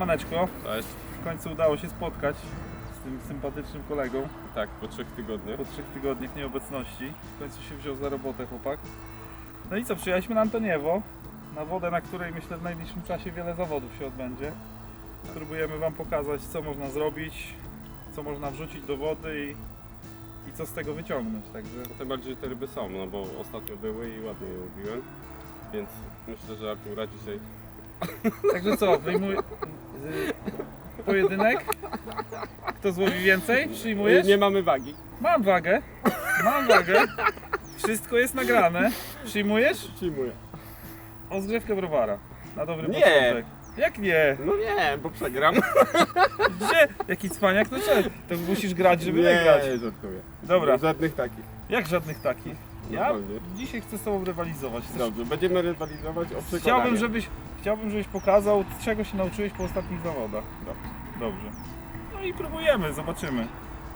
Siemaneczko, Cześć. w końcu udało się spotkać z tym sympatycznym kolegą Tak, po trzech tygodniach. po trzech tygodniach nieobecności. W końcu się wziął za robotę chłopak. No i co, przyjechaliśmy na Antoniewo, na wodę, na której myślę w najbliższym czasie wiele zawodów się odbędzie. Spróbujemy Wam pokazać, co można zrobić, co można wrzucić do wody i, i co z tego wyciągnąć. Także Tym bardziej, że te ryby są, no bo ostatnio były i ładnie je łowiłem. Więc myślę, że Artura dzisiaj... Także co, wyjmuj... z- Pojedynek? Kto złowi więcej? Przyjmujesz? Nie mamy wagi. Mam wagę. Mam wagę. Wszystko jest nagrane. Przyjmujesz? Przyjmuję. Rozgrzewkę browara. Na dobry Nie. początek. Jak nie? No nie, bo przegram. Gdzie? Jaki cwaniak? No co? To musisz grać, żeby nie, wygrać. żartuję. Dobra. Żadnych takich. Jak żadnych takich? Ja dzisiaj chcę z tobą rywalizować. Chcesz- Dobrze, będziemy rywalizować o przekonanie. Chciałbym, żebyś, chciałbym, żebyś pokazał, czego się nauczyłeś po ostatnich zawodach. Dobrze. Dobrze. No i próbujemy, zobaczymy.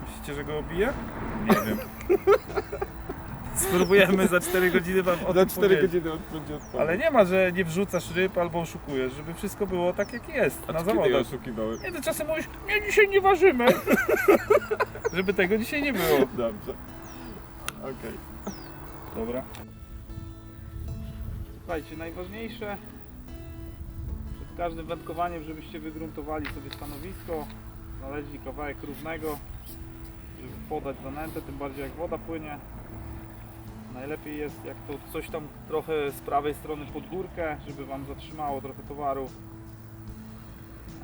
Myślicie, że go obiję? Nie wiem. Spróbujemy za 4 godziny wam Za tym 4 powiedzieć. godziny od- będzie odpowiedź. Ale nie ma, że nie wrzucasz ryb albo oszukujesz, żeby wszystko było tak jak jest A na ty kiedy je zawodach. oszukiwałem? Nie, to czasem mówisz, nie dzisiaj nie ważymy. żeby tego dzisiaj nie było. Dobrze. Okej. Dobra. Słuchajcie, najważniejsze każdym wędkowaniem, żebyście wygruntowali sobie stanowisko, znaleźli kawałek równego, żeby podać zanętę, tym bardziej jak woda płynie. Najlepiej jest jak to coś tam trochę z prawej strony pod górkę, żeby Wam zatrzymało trochę towaru.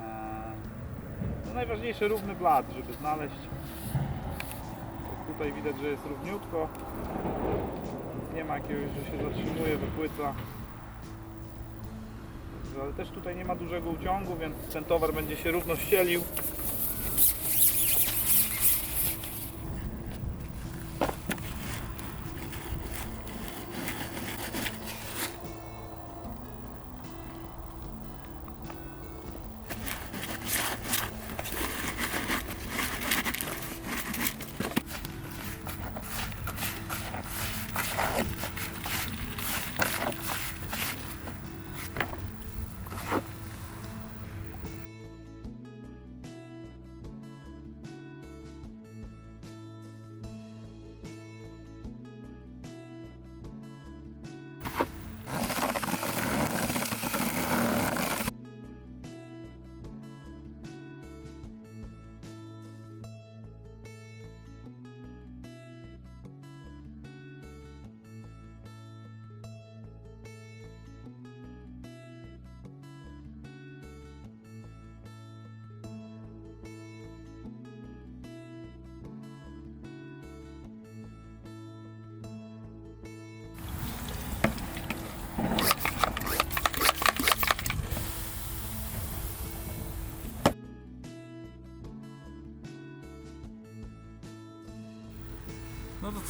Eee, No najważniejsze równy blat, żeby znaleźć. Tutaj widać, że jest równiutko. Nie ma jakiegoś, że się zatrzymuje, wypłyca. Ale też tutaj nie ma dużego uciągu, więc ten towar będzie się równo ścielił.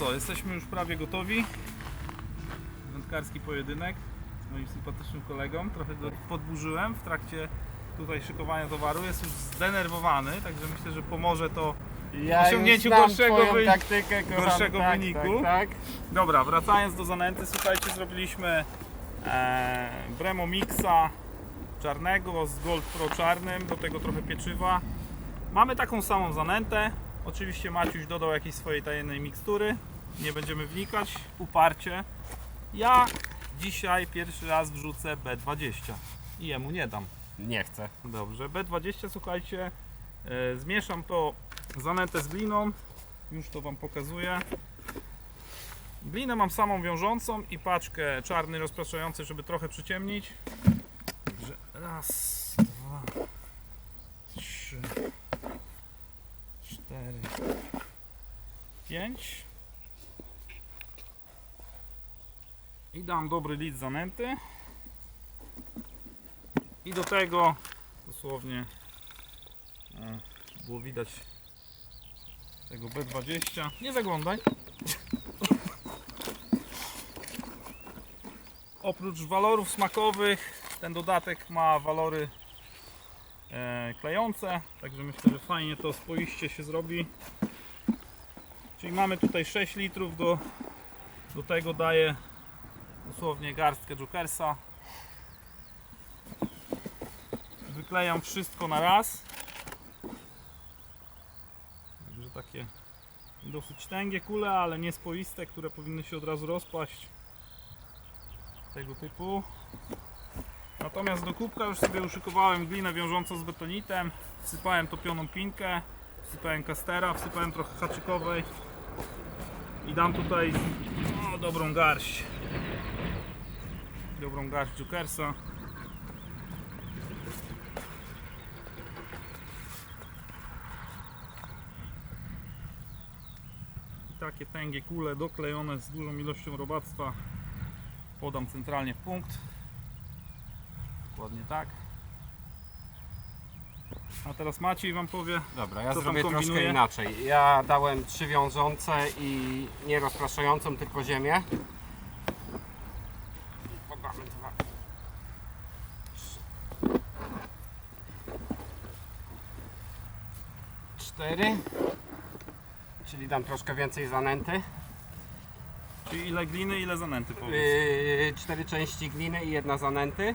Co, jesteśmy już prawie gotowi. Wędkarski pojedynek z moim sympatycznym kolegą. Trochę go podburzyłem w trakcie tutaj szykowania towaru. Jest już zdenerwowany, także myślę, że pomoże to Ja Osiągnięciu gorszego wyni- taktykę, gorszego tak, wyniku. Tak, tak. Dobra, wracając do zanęty, słuchajcie, zrobiliśmy e, Bremo Mixa czarnego z Gold Pro czarnym, do tego trochę pieczywa. Mamy taką samą zanętę. Oczywiście Maciuś dodał jakiejś swojej tajemnej mikstury. Nie będziemy wnikać, uparcie. Ja dzisiaj pierwszy raz wrzucę B20 i jemu nie dam. Nie chcę. Dobrze, B20 słuchajcie, e, zmieszam to zanętę z gliną, już to Wam pokazuję. Glinę mam samą wiążącą i paczkę czarny rozpraszający, żeby trochę przyciemnić. Także raz, dwa, trzy, cztery, pięć. I dam dobry lit zanęty. I do tego dosłownie e, było widać tego B20. Nie zaglądaj. Oprócz walorów smakowych, ten dodatek ma walory e, klejące, także myślę, że fajnie to spoiście się zrobi. Czyli mamy tutaj 6 litrów, do, do tego daję dosłownie garstkę Jokersa. wyklejam wszystko na raz. Także takie dosyć tęgie kule, ale niespoiste, które powinny się od razu rozpaść. Tego typu. Natomiast do kubka już sobie uszykowałem glinę wiążącą z betonitem. Wsypałem topioną pinkę, wsypałem kastera, wsypałem trochę haczykowej. I dam tutaj no, dobrą garść. Dobrą garść Jokersa. I takie tęgie kule doklejone z dużą ilością robactwa podam centralnie w punkt. Dokładnie tak. A teraz Maciej Wam powie, Dobra, ja zrobię troszkę inaczej. Ja dałem trzy wiążące i nie rozpraszającą, tylko ziemię. I podamy dwa. Cztery. Czyli dam troszkę więcej zanęty. czyli ile gliny, ile zanęty powiedz. Yy, cztery części gliny i jedna zanęty.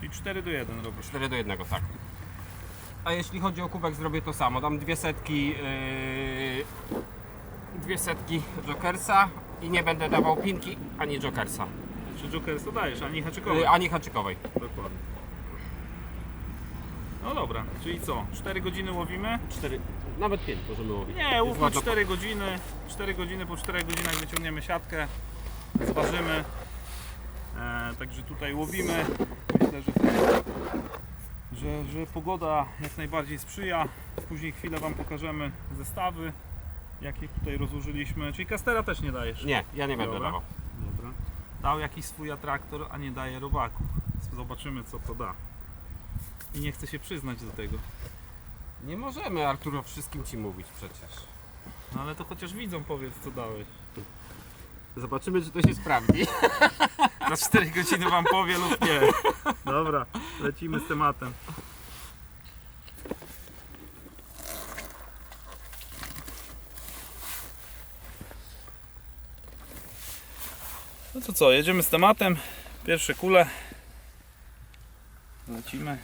Czyli 4 do 1 robisz. 4 do 1, tak. A jeśli chodzi o kubek, zrobię to samo. Dam dwie setki, yy, dwie setki Jokersa i nie będę dawał pinki ani Jokersa, Czy Jokersa dajesz, ani haczykowy. yy, ani haczykowej. Dokładnie. No dobra, czyli co? 4 godziny łowimy? 4, nawet 5 możemy łowić. Nie, Jest łówmy ładna- 4 godziny. 4 godziny, po 4 godzinach wyciągniemy siatkę, zważymy. E, także tutaj łowimy. Myślę, że, że, że pogoda jak najbardziej sprzyja. Później chwilę Wam pokażemy zestawy, jakie tutaj rozłożyliśmy. Czyli kastera też nie dajesz? Nie, ja nie będę Dobra. dawał. Dobra. Dał jakiś swój atraktor, a nie daje robaków. Zobaczymy co to da. I nie chcę się przyznać do tego. Nie możemy Arturo wszystkim ci mówić przecież. No ale to chociaż widzą powiedz co dałeś. Zobaczymy, czy to się sprawdzi. Za 4 godziny wam powie lub nie. Dobra, lecimy z tematem. No to co, jedziemy z tematem. Pierwsze kule. Lecimy.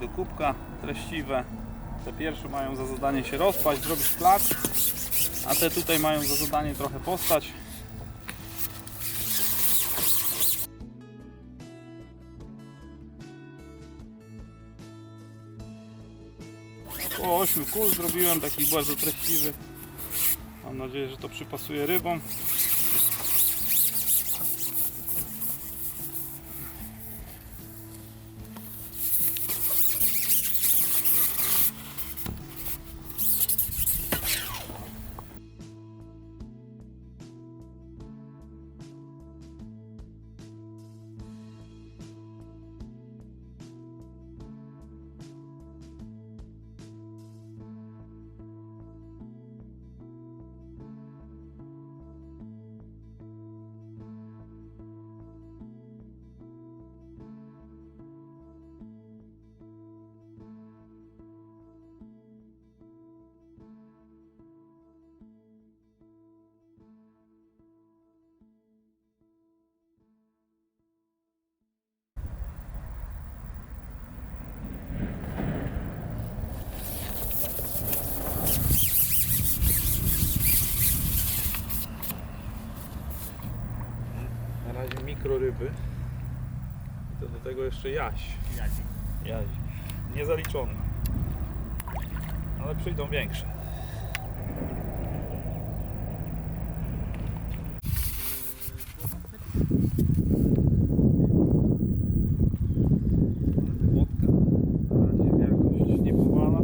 Do kubka, treściwe. Te pierwsze mają za zadanie się rozpaść, zrobić klacz, a te tutaj mają za zadanie trochę postać. Po 8 kul zrobiłem takich bardzo treściwych. Mam nadzieję, że to przypasuje rybom. Mikroryby. I to do tego jeszcze jaś. Jaś. Niezaliczony. Ale przyjdą większe. Łódka. Na razie wielkość nie powala.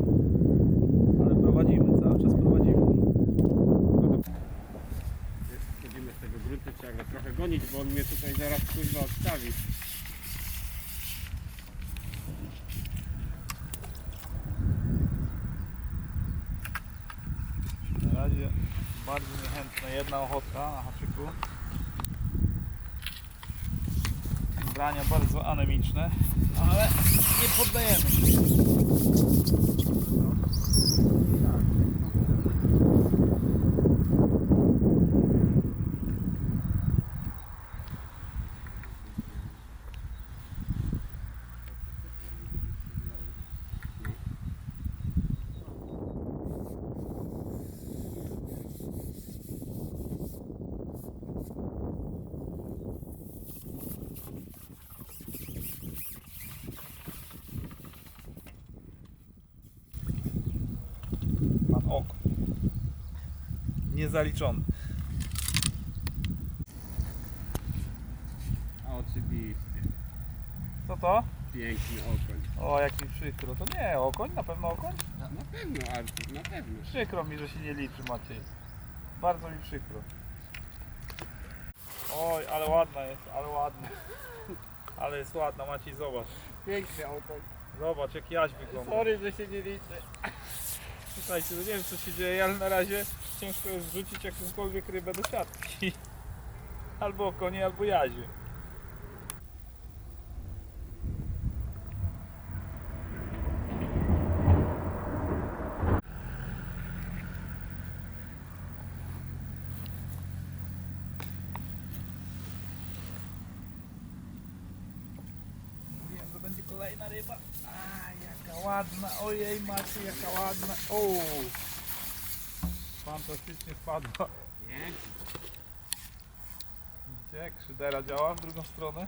Ale prowadzimy, cały czas prowadzimy. Wchodzimy z tego gruntu, trzeba go trochę gonić, bo on mnie tutaj zaraz kurwa odstawi. Na razie razie bardzo ochotka na haczyku. Brania bardzo anemiczne, ale nie poddajemy się. Niezaliczony. Oczywiście. Co to? Piękny okoń. O, jak mi przykro. To nie okoń, na pewno okoń? Na pewno, Artur, na pewno. Przykro mi, że się nie liczy Maciej. Bardzo mi przykro. Oj, ale ładna jest, ale ładna. Ale jest ładna, Maciej, zobacz. Piękny okoń. Zobacz, jak jaś wygląda. Sorry, że się nie liczy. Słuchajcie, no nie wiem co się dzieje, ale na razie ciężko jest wrzucić jakąkolwiek rybę do siatki. Albo konie, albo jazie. Wiem, że będzie kolejna ryba. A, jaka ładna. Ojej, Maciej, jaka ładna. O! Fantastycznie. Piękny. Widzicie, jak szydera działa w drugą stronę?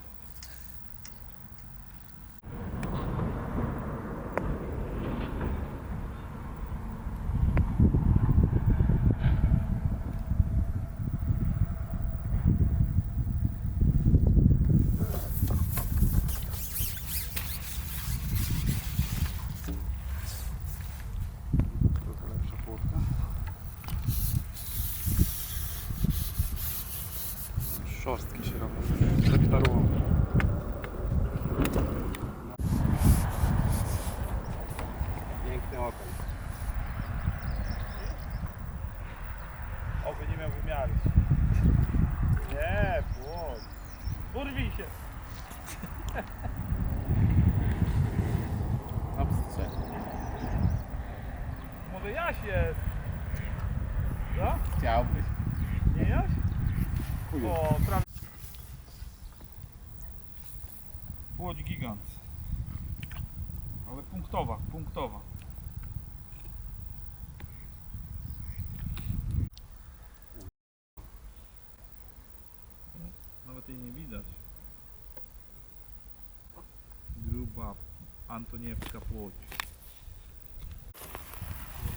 Trochę lepsza płotka. Szorstki się robią. Hektarowo. Piękny okoń. Oby nie miał wymiaru. Nie, płot. Urwij się. Obstrze. Może Jaś jest. Co? Chciałbyś. Nie Jaś? Chuju. O, prawie. Łódź gigant. Ale punktowa, punktowa. Nawet jej nie widać. Gruba Antoniewska płoć.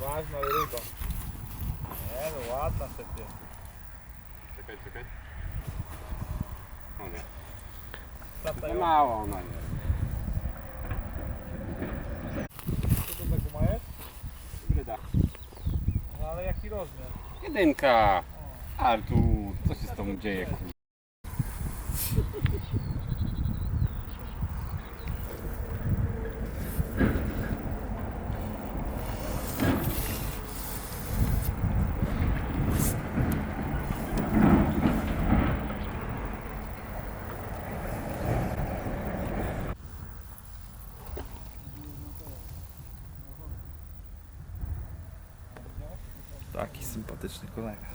Ważna ryba. Nie no, ładna szefie. Czekaj, czekaj. O nie. To mało ona jest. Co to za guma jest? Bryda. No ale jaki rozmiar? Jedynka. Artur, co się z tobą dzieje Taki sympatyczny kolega.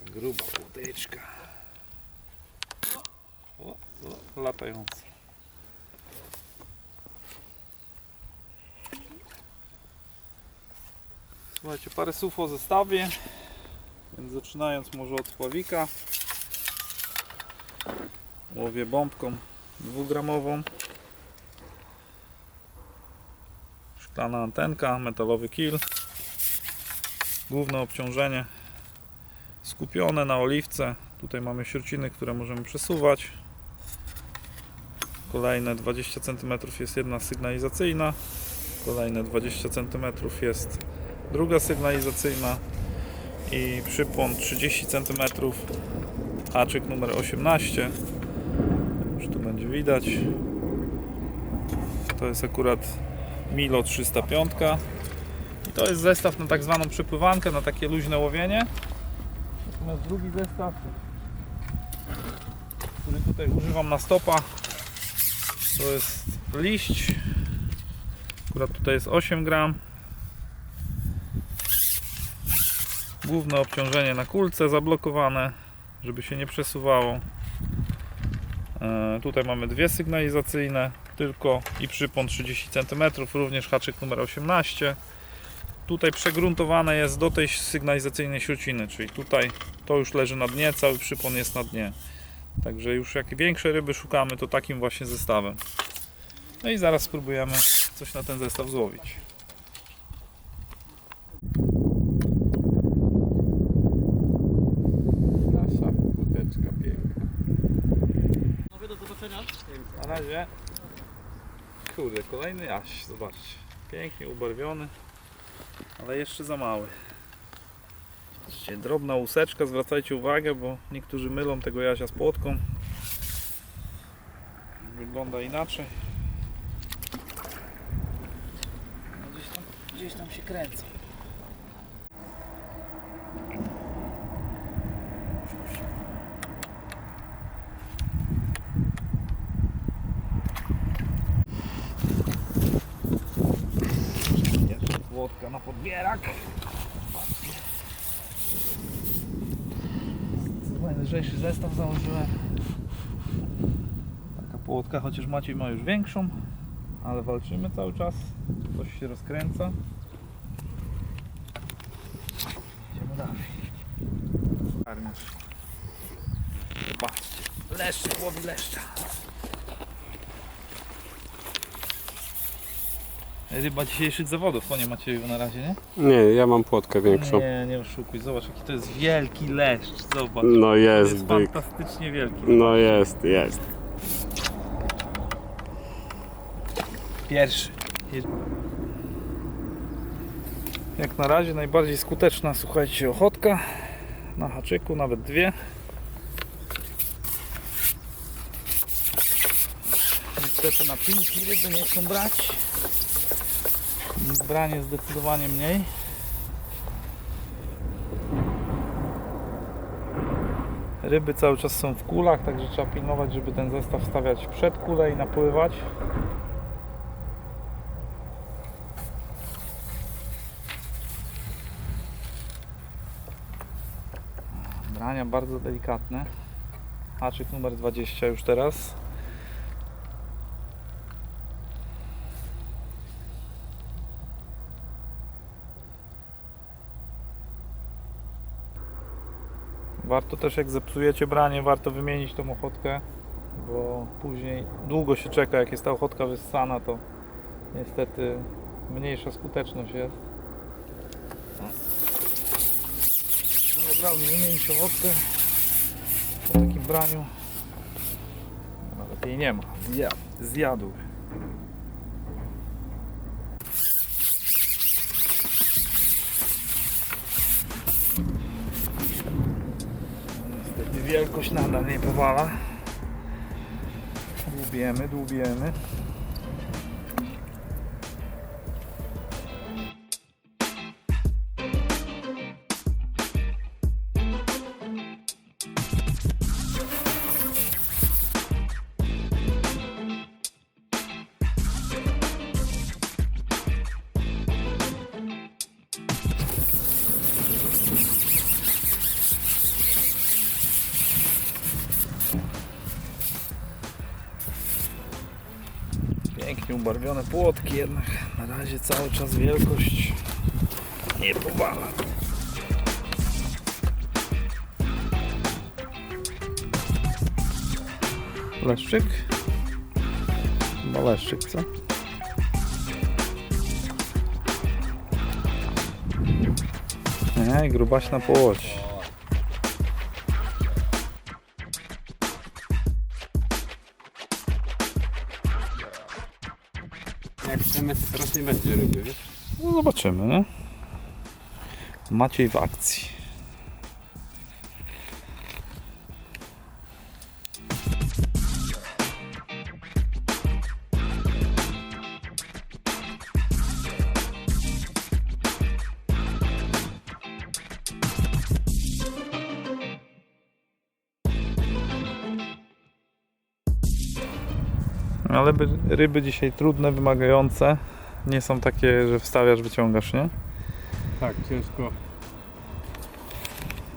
Taka łodyczka. O, o, latająca. Słuchajcie, parę słów o zestawie. Więc zaczynając może od pławika. Łowię bombką dwugramową. Szklana antenka, metalowy kill. Główne obciążenie skupione na oliwce. Tutaj mamy sierciny, które możemy przesuwać. Kolejne 20 cm jest jedna sygnalizacyjna. Kolejne 20 cm jest druga sygnalizacyjna. I przypłon 30 cm. Haczyk numer 18. Już tu będzie widać. To jest akurat Milo 305 to jest zestaw na tak zwaną przypływankę, na takie luźne łowienie. Natomiast drugi zestaw, który tutaj używam na stopa, to jest liść. Akurat tutaj jest 8 gram. Główne obciążenie na kulce zablokowane, żeby się nie przesuwało. E, tutaj mamy dwie sygnalizacyjne tylko i przypon 30 cm, również haczyk numer 18. Tutaj przegruntowane jest do tej sygnalizacyjnej śruciny, czyli tutaj to już leży na dnie, cały przypon jest na dnie. Także już jak większe ryby szukamy, to takim właśnie zestawem. No i zaraz spróbujemy coś na ten zestaw złowić. Nasza kuteczka piękna. Na razie. Kurde, kolejny jaś, zobaczcie. Pięknie ubarwiony, ale jeszcze za mały. Zobaczcie, drobna łuseczka, zwracajcie uwagę, bo niektórzy mylą tego jasia z płotką. Wygląda inaczej. No Gdzieś tam, gdzieś tam się kręcą. Podbierak. Najlżejszy zestaw założyłem. Taka płotka, chociaż Maciej ma już większą, ale walczymy cały czas. Coś się rozkręca. Idziemy dalej. Zobaczcie. Leszczyk łowi leszcza. Ryba dzisiejszych zawodów, konie Macieju na razie, nie? Nie, ja mam płotkę większą. Nie, nie oszukuj. Zobacz, jaki to jest wielki leszcz. Zobacz. No To jest, jest byk. fantastycznie wielki. No jest, jest. Pierwszy. Jak na razie najbardziej skuteczna, słuchajcie, ochotka na haczyku, nawet dwie. Niestety na pinki ryby nie chcą brać. Branie zdecydowanie mniej. Ryby cały czas są w kulach, także trzeba pilnować, żeby ten zestaw stawiać przed kulę i napływać. Brania bardzo delikatne. Haczyk numer 20 już teraz. Warto też jak zepsujecie branie, warto wymienić tą ochotkę, bo później długo się czeka, jak jest ta ochotka wyssana, to niestety mniejsza skuteczność jest. No, Od razu wymienić ochotkę po takim braniu. Nawet jej nie ma. Zjadł. Zjadł. Wielkość nadal nie powala. Dłubiemy, dłubiemy. Pięknie ubarwione płotki jednak. Na razie cały czas wielkość nie powala. Leszczyk? Chyba leszczyk, co? Nie, grubaśna płoć. Jak chcemy, to teraz nie będzie ryby, wiesz? No zobaczymy, nie? Maciej w akcji. Ale by, ryby dzisiaj trudne, wymagające. Nie są takie, że wstawiasz, wyciągasz, nie? Tak, ciężko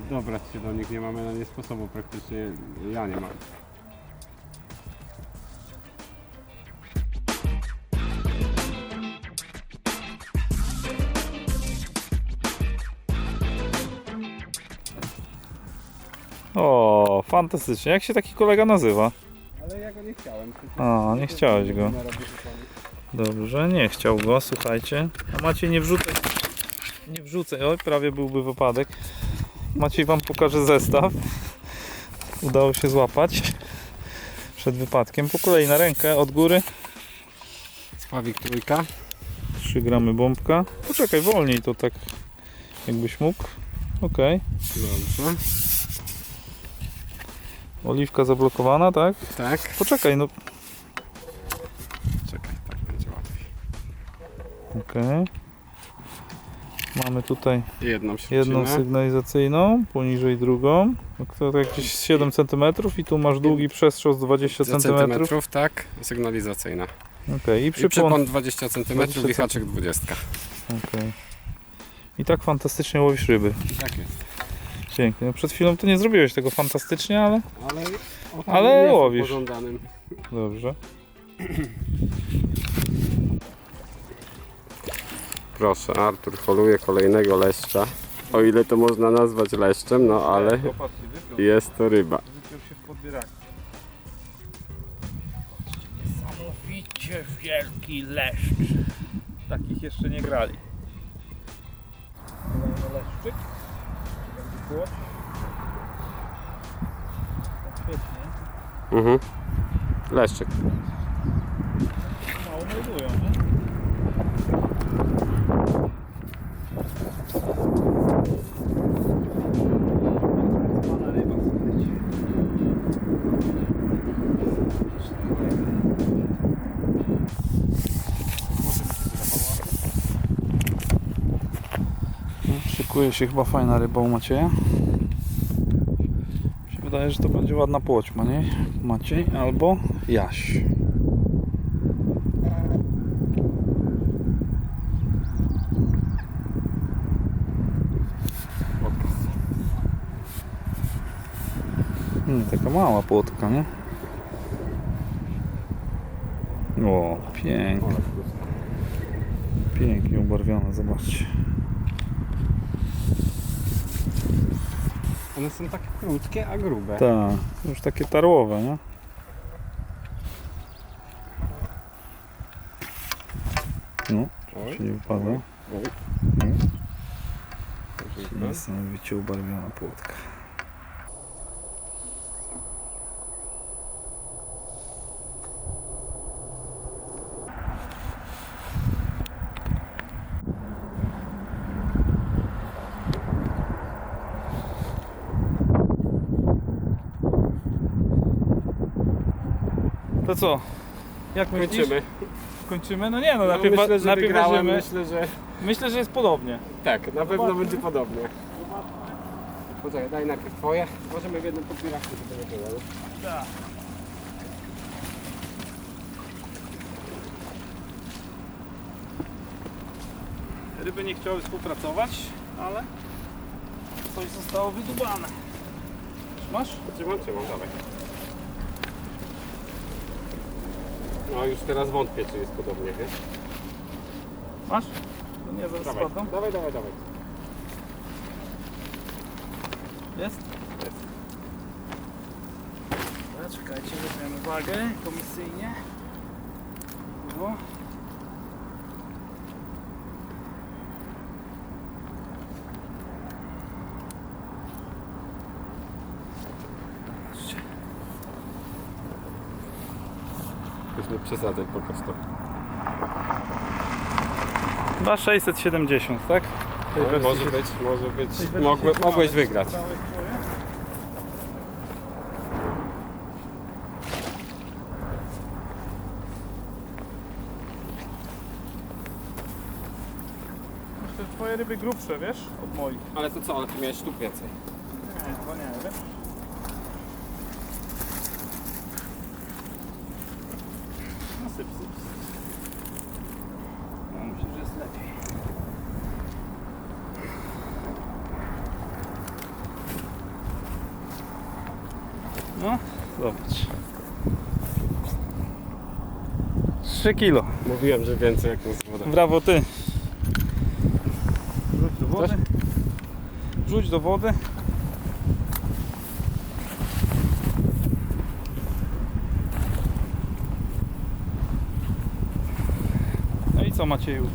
dobrać się do nich. Nie mamy na nie sposobu praktycznie. Ja nie mam. O, fantastycznie. Jak się taki kolega nazywa? Chciałem. A, nie chciałeś go. Dobrze, nie chciał go, słuchajcie. A Maciej nie wrzucaj. Nie wrzucaj. Oj, prawie byłby wypadek. Maciej wam pokaże zestaw. Udało się złapać przed wypadkiem. Po kolei na rękę od góry. Spawik trójka. 3 gramy bombka. Poczekaj, wolniej to tak jakbyś mógł. Okej. Dobrze. Oliwka zablokowana, tak? Tak. Poczekaj, no. Czekaj, tak będzie łatwiej. Okej. Mamy tutaj Jedną jedną sygnalizacyjną, poniżej drugą. No, To tak jakieś 7 cm i tu masz długi przestrzał z 20 cm. centymetrów, tak. Sygnalizacyjna. I I przypon. przypon 20 cm, 20 wichaczek 20. Okej. I tak fantastycznie łowisz ryby. Tak jest. Pięknie. No przed chwilą to nie zrobiłeś tego fantastycznie, ale Ale, Ale łowisz. Pożądanym. dobrze. Proszę, Artur holuje kolejnego leszcza. O ile to można nazwać leszczem, no ale wypiął, jest to ryba. Niesamowicie wielki leszcz. Takich jeszcze nie grali. Kolejny leszczyk. Będzie płoć. Tak świetnie. Mhm. Leszczyk. Mało meldują, nie? Pana ryba, słuchajcie. No, Szykuje się chyba fajna ryba u Macieja. Mi się wydaje, że to będzie ładna płoćma, nie? Maciej albo Jaś. Taka mała płotka, nie? O, pięknie, pięknie ubarwiona, zobaczcie. One są tak krótkie, a grube. Tak, już takie tarłowe, nie? No, Oj. nie wypada. Oj. No, Dobrze. niesamowicie ubarwiona płotka. To co? Jak myślisz? Kończymy. Kończymy? No nie, no No, najpierw, myślę, że najpierw wygrałem, weźmiemy. myślę, że Myślę, że jest podobnie. tak, na pewno Zobaczmy. będzie podobnie. Poczekaj, daj najpierw twoje. Możemy w jednym podbieraniu, żeby nie było. Tak. Ryby nie chciały współpracować, ale coś zostało wydubane. Masz? Trzymam, trzymam, dawaj. No już teraz wątpię, czy jest podobnie, wiesz? Masz? No nie, zaraz Dawaj, spadną. dawaj, dawaj, dawaj. Jest? Jest. Dobra, czekajcie, weźmiemy wagę komisyjnie. O. Zobaczcie. Przesadzaj, pokaż to. 2670, tak? Tej No, wersji może się- być, może być. się mogłeś wygrać. Twoje? Ryby grubsze, wiesz, od moich. Ale to co, ale ty miałeś sztuk więcej. Nie, chyba nie, wiesz? No, zobacz. 3 kilo. Mówiłem, że więcej jak nas woda. Brawo ty. Wrzuć do wody. Wrzuć do wody. No i co Macieju?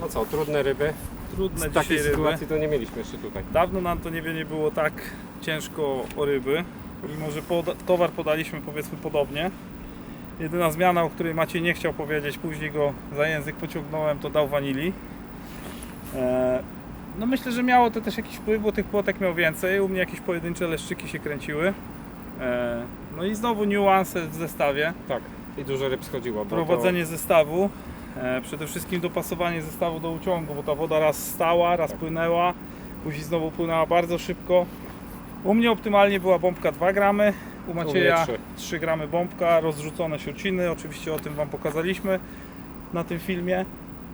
No co, trudne ryby. Trudne W takiej dzisiaj ryby. sytuacji to nie mieliśmy jeszcze tutaj. Dawno nam to nie, nie było tak ciężko o ryby, mimo że poda- towar podaliśmy powiedzmy podobnie. Jedyna zmiana, o której Maciej nie chciał powiedzieć, później go za język pociągnąłem, to dał wanili. E, no myślę, że miało to też jakiś wpływ, bo tych płotek miał więcej. U mnie jakieś pojedyncze leszczyki się kręciły. E, no i znowu niuanse w zestawie. Tak. I dużo ryb schodziło. Prowadzenie zestawu, e, przede wszystkim dopasowanie zestawu do uciągu, bo ta woda raz stała, raz Tak. płynęła, później znowu płynęła bardzo szybko. U mnie optymalnie była bombka 2 gramy, u Macieja trzy. 3 gramy bombka, rozrzucone siociny, oczywiście o tym Wam pokazaliśmy na tym filmie.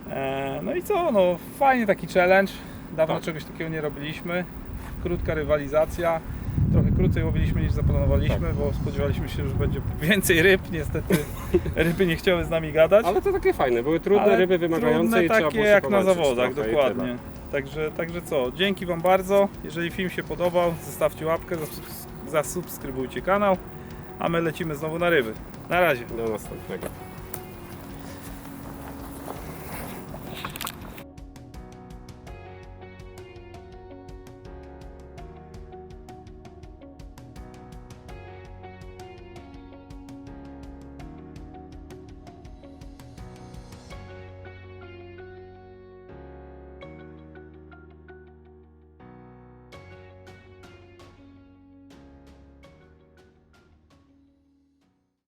E, no i co, no fajnie taki challenge, dawno Tak. czegoś takiego nie robiliśmy, krótka rywalizacja. Trochę krócej łowiliśmy niż zaplanowaliśmy, Tak. bo spodziewaliśmy się, że będzie więcej ryb. Niestety ryby nie chciały z nami gadać. Ale to takie fajne. Były trudne Ale ryby, wymagające trudne i trzeba takie było się jak na powalczyć zawodach, trochę i dokładnie. tyle. Także, także co, dzięki Wam bardzo. Jeżeli film się podobał, zostawcie łapkę, zasubskrybujcie kanał, a my lecimy znowu na ryby. Na razie. Do następnego.